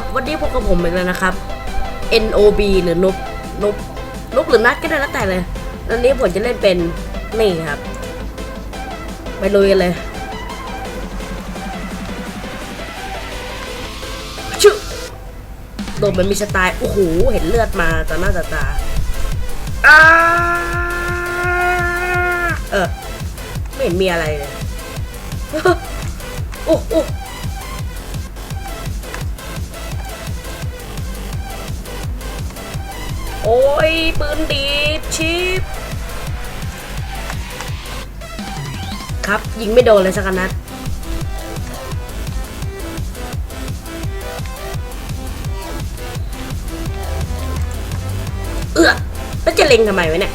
ครับวันนี้พบกับผมอีกแล้วนะครับ NOB หรือนุบนุบนุบหรือนัดก็ได้แล้วแต่เลยวันนี้ผมจะเล่นเป็นนี่ครับ ไปลุยกันเลยชุโดนมันมีสไตล์โอ้โหเห็นเลือดมาต่อหน้าต่อตาอ้าเออไม่เห็นมีอะไรเลยโอ้โอ้ อ้ย ปืนดีชิปครับยิงไม่โดนเลยสักนัดเอื้อแล้วจะเล็งทำไมวะเนี่ย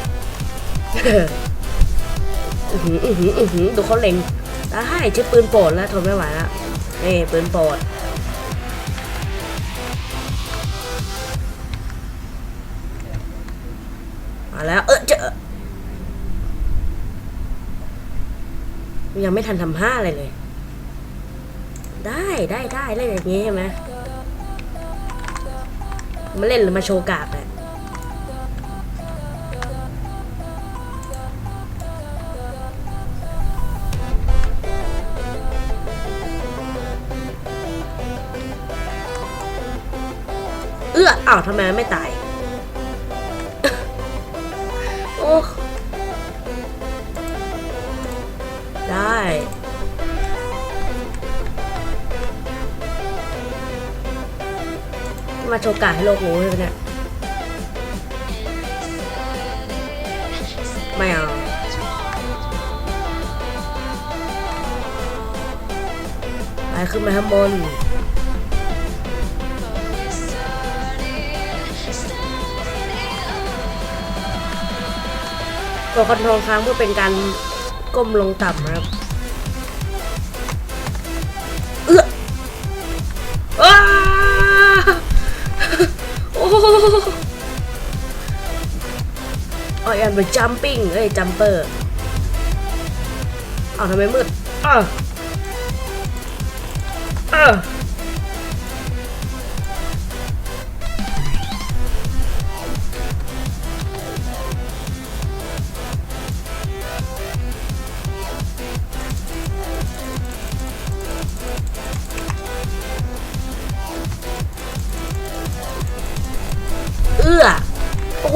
อือหืออือหืออือหือดูเขาเล็งได้ใช้ปืนโปรดแล้วทนไม่ไหวแล้วนี่ปืนโปรด มาแล้ว เออเจอยังไม่ทันทำห้าอะไรเลย ได้ได้ได้เล่นอย่างงี้ใช่ไหมมาเล่นหรือมาโชว์กาบเนี่ยเอื้ออ้าวทำไมไม่ตาย ได้ มาโชว์การให้โลกรู้เลยเนี่ย ไม่เอาไปขึ้นไปข้างบนกดคอนโทรลค้างเพื่อเป็นการ ก้มลงต่ำนะครับเอื้ออ้าโอ้ออยอันไปจัมปิ้งเอ้ยจัมเปอร์อ้าวทำไมมืดอ้าวอ้าว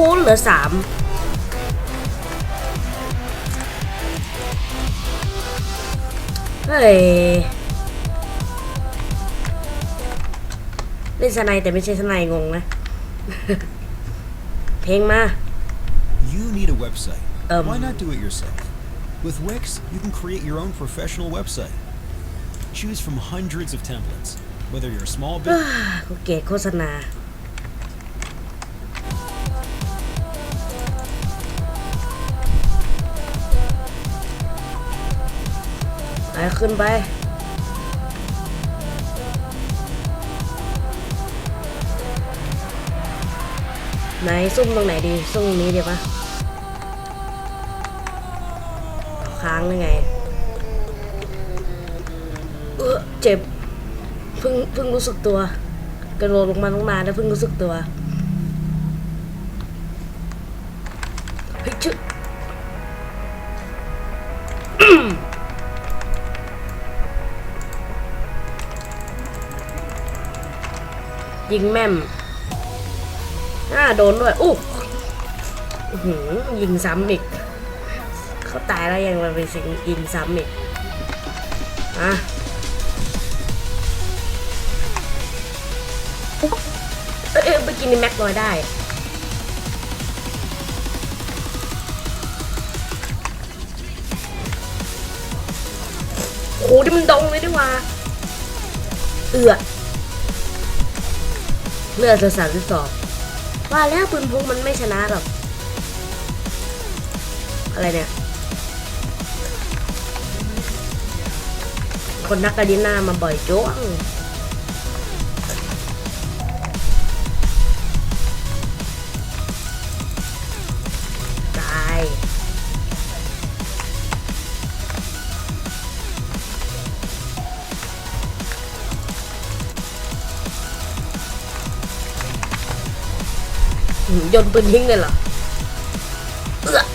โอ้โห เหลือสามเฮ้ย เล่นสไนแต่ไม่ใช่สไนงงนะ เพลงมา You need a website. Um. Why not do it yourself? With Wix, you can create your own professional website. Choose from hundreds of templates. Whether you're a small business กูเกลียดโฆษณา ขึ้นไป ไหนซุ่มตรงไหนดีซุ่มตรงนี้ดีปะค้างได้ไง เออเจ็บ เพิ่งเพิ่งรู้สึกตัวกระโดดลงมาลงมาแล้วเพิ่งรู้สึกตัวเฮ้ยชึ ยิงแม่มอ่าโดนด้วยอู้หือยิงซ้ำอีกเขาตายแล้วยังมาไปสิงยิงซ้ำอีกอะเอ้ยเอ้ยไปกินในแม็กน้อยได้โหที่มันดงเลยดีว่า เอือ เลือดสามสิบสองว่าแล้วปืนพกมันไม่ชนะหรอก อะไรเนี่ย คนนักกาดิน่ามาบ่อยจ้วง โยนปืนทิ้งเลยเหรอเออ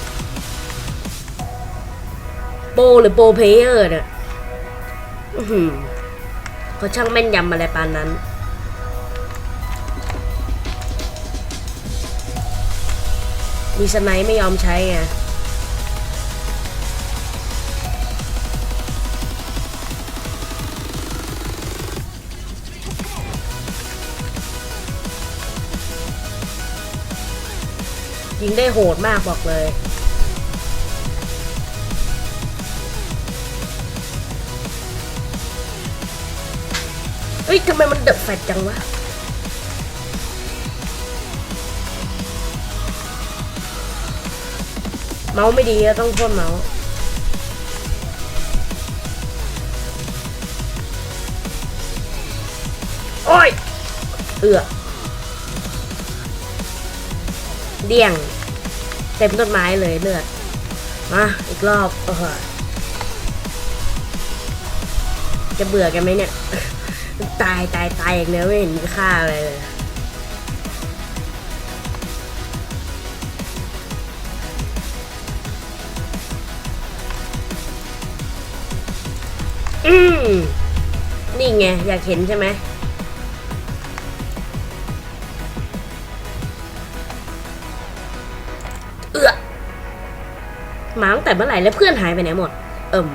โปหรือโปเพเยอร์เนี่ยอื้อหือเขาช่างแม่นยำอะไรปานนั้น มีสไนไม่ยอมใช้ไง ยิงได้โหดมากบอกเลยเฮ้ยทำไมมันเดือดแฟดจังวะเมาไม่ดีต้องพ่นเมาโอ้ย เอือเดี่ยง เต็มต้นไม้เลยเลือดมาอีกรอบโอ้โหจะเบื่อกันไหมเนี่ย ตายตายตายอย่างเดียไม่เห็นมีค่าอะไรเลยอืมนี่ไง อยากเห็นใช่ไหม มาตั้งแต่เมื่อไหร่แล้วเพื่อนหายไปไหนหมด เอิ่ม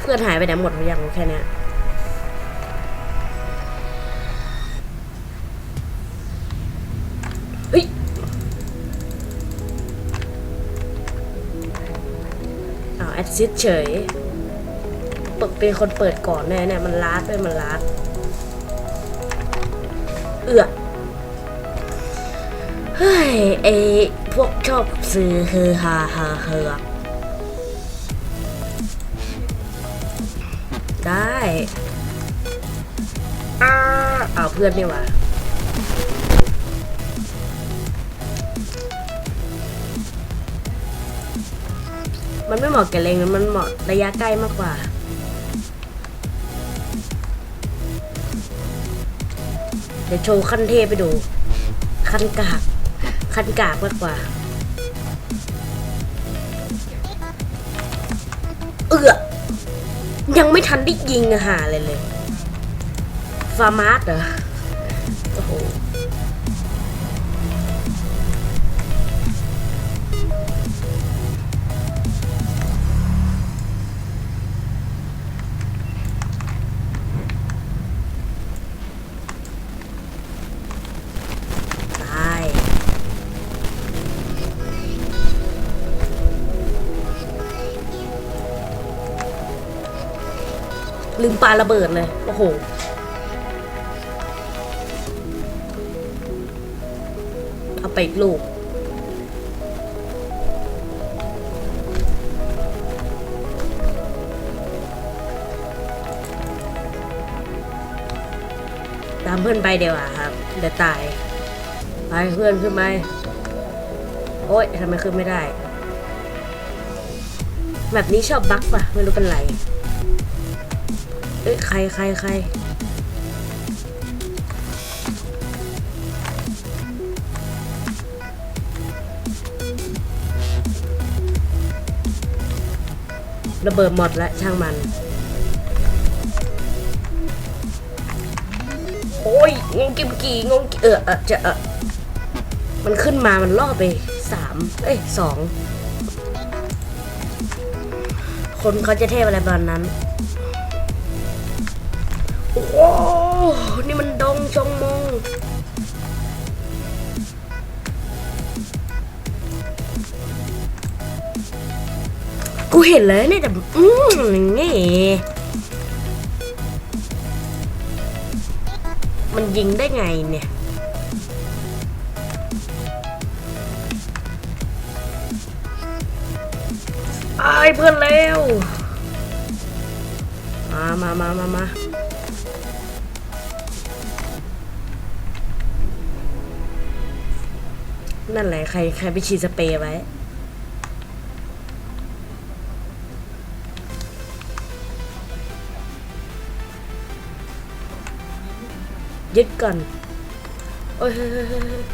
เพื่อนหายไปไหนหมดผมอยากรู้แค่นี้เฮ้ยอ้าแอดซิดเฉยเปิดเป็นคนเปิดก่อนแน่เนี่ยมันลาดด้วยมันลาดเอือ ฮ้ยไอพวกชอบซื้อเฮอฮาฮาเฮอได้อ้าเอาเพื่อนนี่ว่ามันไม่เหมาะกับเลงมันเหมาะระยะใกล้มากกว่าเดี๋ยวโชว์ขั้นเทพไปดู ขั้นกาก ขันกากมากกว่า เอือยังไม่ทันได้ยิงอาหารเลยเลย ฟาร์มาสเหรอ โอ้โห ลืมปาระเบิดเลย โอ้โห เอาไปอีกลูก ตามเพื่อนไปเดี๋ยวาครับ เดี๋ยวตาย ไปเพื่อนขึ้นไปโอ๊ยทำไมขึ้นไม่ได้ แบบนี้ชอบบั๊กป่ะ ไม่รู้เป็นไร เอ้ยใครใครใครระเบิดหมดแล้วช่างมัน โอ้ยงงกิมกี่งงเออเออจะเออมันขึ้นมามันล่อไปสามเอ้ยสองคนเขาจะเทพอะไรประมาณนั้น อ้นี่มันดงจงมง กูเห็นเลยเนี่ยแต่อืมงี้มันยิงได้ไงเนี่ยไอ้เพื่อนเร็ว มามามามามา นั่นแหละใครใครไปฉีดสเปรย์ไว้ ยึดก่อน โออ้ยเฮ้ยเฮ้ยเฮ้ยเฮ้ย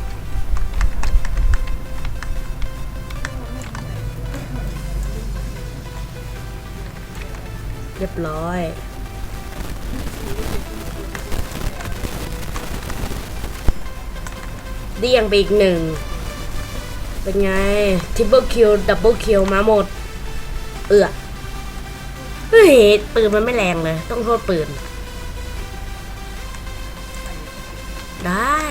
เรียบร้อยเดี่ยงไปอีกหนึ่ง เป็นไง ทิปเปิลคิว ดับเบิลคิวมาหมด เอือเฮ้ยปืนมันไม่แรงเลย ต้องโทษปืน ได้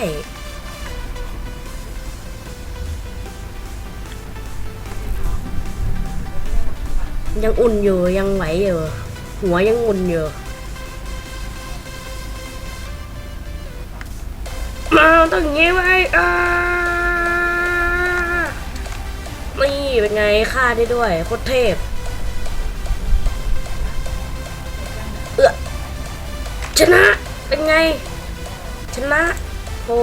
ยังอุ่นอยู่ยังไหวอยู่ หัวยังอุ่นอยู่มาต้องอย่างงี้ไหมอ่า นี่เป็นไงฆ่าได้ด้วยโคตรเทพ เอือชนะ เป็นไง ชนะโอ้